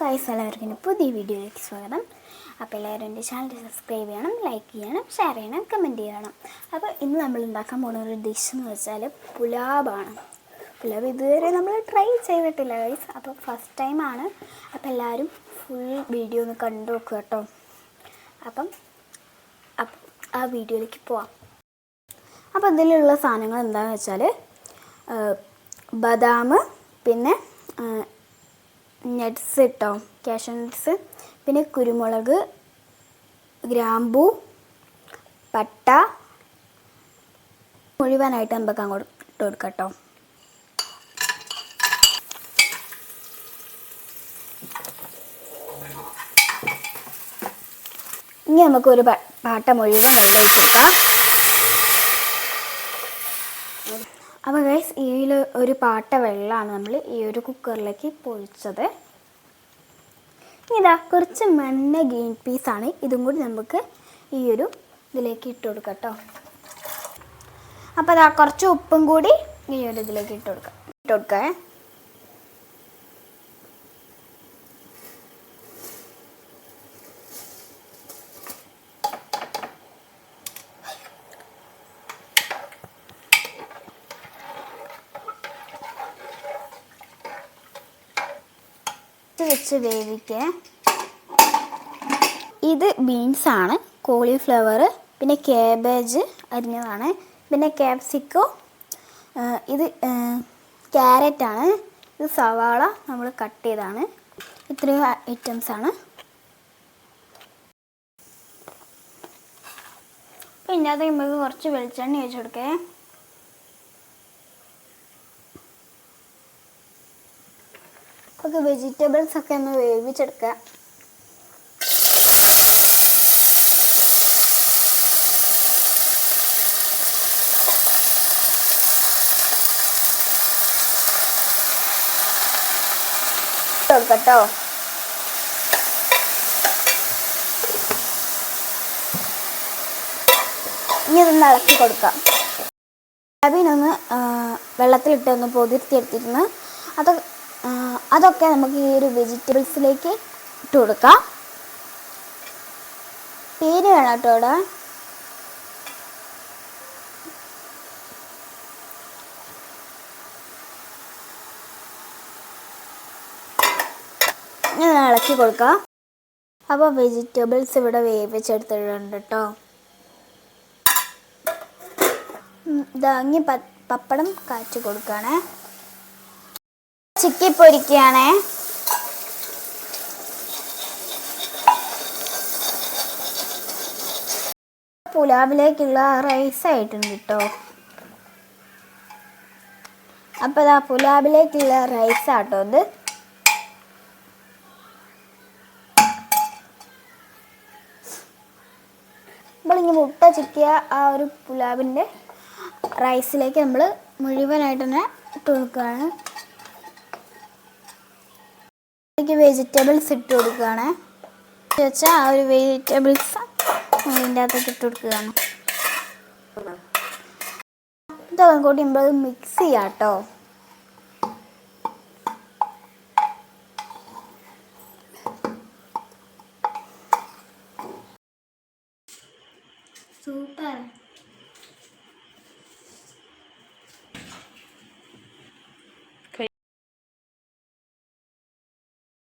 Guys എല്ലാവർക്കും പുതിയ വീഡിയോയിലേക്ക് സ്വാഗതം. അപ്പോൾ എല്ലാവരും എന്റെ ചാനൽ സബ്സ്ക്രൈബ് ചെയ്യണം ലൈക്ക് ചെയ്യണം ഷെയർ ചെയ്യണം കമന്റ് ചെയ്യണം. അപ്പോൾ ഇന്ന് നമ്മൾ ഉണ്ടാക്കാൻ പോകുന്ന ഒരു ഡിഷ് എന്ന് വെച്ചാൽ പുലാബാണ് പുലാബ് ഇതുവരെ നമ്മൾ ട്രൈ ചെയ്തിട്ടില്ല ഗൈസ് അപ്പോൾ ഫസ്റ്റ് ടൈമാണ് അപ്പോൾ എല്ലാവരും ഫുൾ വീഡിയോ ഒന്ന് കണ്ടു നോക്കുക കേട്ടോ. അപ്പം ആ വീഡിയോയിലേക്ക് പോവാം. അപ്പോൾ ഇതിലുള്ള സാധനങ്ങൾ എന്താണെന്ന് വെച്ചാൽ ബദാം പിന്നെ നട്ട്സ് കേട്ടോ കാഷ്യൂ നട്ട്സ് പിന്നെ കുരുമുളക് ഗ്രാമ്പു പട്ട മുഴുവനായിട്ട് നമുക്ക് അങ്ങോട്ട് ഇട്ട് കൊടുക്കാം കേട്ടോ. ഇനി നമുക്ക് ഒരു പാട്ട മുഴുവൻ വെള്ളം അപ്പോൾ ഗൈസ് ഈ ഒരു പാട്ട വെള്ളമാണ് നമ്മൾ ഈ ഒരു കുക്കറിലേക്ക് പൊഴിച്ചത്. ഇതാ കുറച്ച് മഞ്ഞ ഗ്രീൻ പീസാണ് ഇതും കൂടി നമുക്ക് ഈ ഒരു ഇതിലേക്ക് ഇട്ട് കൊടുക്കാം കേട്ടോ. അപ്പോൾ അതാ കുറച്ച് ഉപ്പും കൂടി ഈ ഒരു ഇതിലേക്ക് ഇട്ട് കൊടുക്കാം. ഇട്ട് കൊടുക്കാം ഇത് വെച്ച് വേവിക്കുക ഇത് ബീൻസാണ് കോളിഫ്ലവർ പിന്നെ കാബേജ് അരിഞ്ഞതാണ് പിന്നെ ക്യാപ്സിക്കോ ഇത് ക്യാരറ്റാണ് ഇത് സവാള നമ്മൾ കട്ട് ചെയ്താണ് ഇത്രയും ഐറ്റംസ് ആണ്. പിന്നെ അത് നമുക്ക് കുറച്ച് വെളിച്ചെണ്ണ ഒഴിച്ച് കൊടുക്കേ. ഒക്കെ വെജിറ്റബിൾസ് ഒക്കെ ഒന്ന് വേവിച്ചെടുക്കുക കേട്ടോ ഇനി ഇതൊന്ന് ഇളക്കി കൊടുക്കാം. സോയാബീനൊന്ന് വെള്ളത്തിലിട്ട് ഒന്ന് പൊതിർത്തിയെടുത്തിരുന്ന് അത് അതൊക്കെ നമുക്ക് ഈ ഒരു വെജിറ്റബിൾസിലേക്ക് ഇട്ട് കൊടുക്കാം. പേര് വേണം കേട്ടോ ഇവിടെ ഇങ്ങനെ ഇളക്കി കൊടുക്കാം. അപ്പോൾ വെജിറ്റബിൾസ് ഇവിടെ വേവിച്ചെടുത്തിട്ടുണ്ട് കേട്ടോ. ഇതാ ഇനി പപ്പടം കാച്ചി കൊടുക്കുകയാണേ. ചിക്കി പൊരിക്കുകയാണേ പുലാവിലേക്കുള്ള റൈസ് ആയിട്ടുണ്ട് കേട്ടോ അപ്പോൾ ഇതാ പുലാവിലേക്കുള്ള റൈസ് ആട്ടോ ഇത്. നമ്മളിങ്ങനെ മുട്ട ചിക്കിയ ആ ഒരു പുലാവിന്റെ റൈസിലേക്ക് നമ്മൾ മുഴുവനായിട്ട് തന്നെ ഇട്ട് കൊടുക്കുകയാണ് ഇതിലേക്ക് വെജിറ്റബിൾസ് ഇട്ട് കൊടുക്കുകയാണ്. വെച്ചാൽ ആ ഒരു വെജിറ്റബിൾസ് ഇതിന്റെ അകത്തേക്ക് ഇട്ട് കൊടുക്കുകയാണ്. ഇതൊക്കെ കൂടി നമ്മൾ മിക്സ് ചെയ്യാം കേട്ടോ